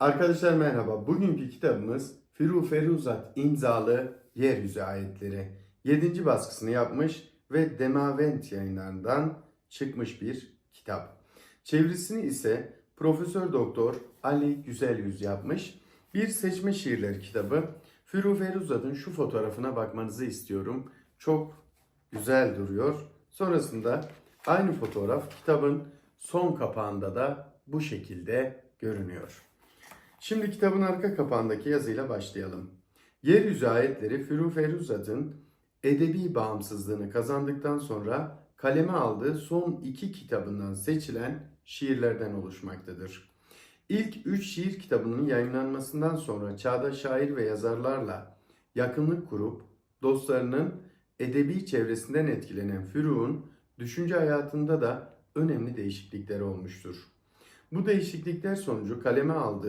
Arkadaşlar merhaba. Bugünkü kitabımız Firu Feruzat imzalı Yeryüzü Ayetleri. 7. baskısını yapmış ve Demavent yayınlarından çıkmış bir kitap. Çevirisini ise Profesör Doktor Ali Güzelyüz yapmış. Bir seçme şiirleri kitabı. Firu Feruzat'ın şu fotoğrafına bakmanızı istiyorum. Çok güzel duruyor. Sonrasında aynı fotoğraf kitabın son kapağında da bu şekilde görünüyor. Şimdi kitabın arka kapağındaki yazıyla başlayalım. Yeryüzü ayetleri Firu Feruzat'ın edebi bağımsızlığını kazandıktan sonra kaleme aldığı son iki kitabından seçilen şiirlerden oluşmaktadır. İlk üç şiir kitabının yayınlanmasından sonra çağdaş şair ve yazarlarla yakınlık kurup dostlarının edebi çevresinden etkilenen Firu'nun düşünce hayatında da önemli değişiklikler olmuştur. Bu değişiklikler sonucu kaleme aldığı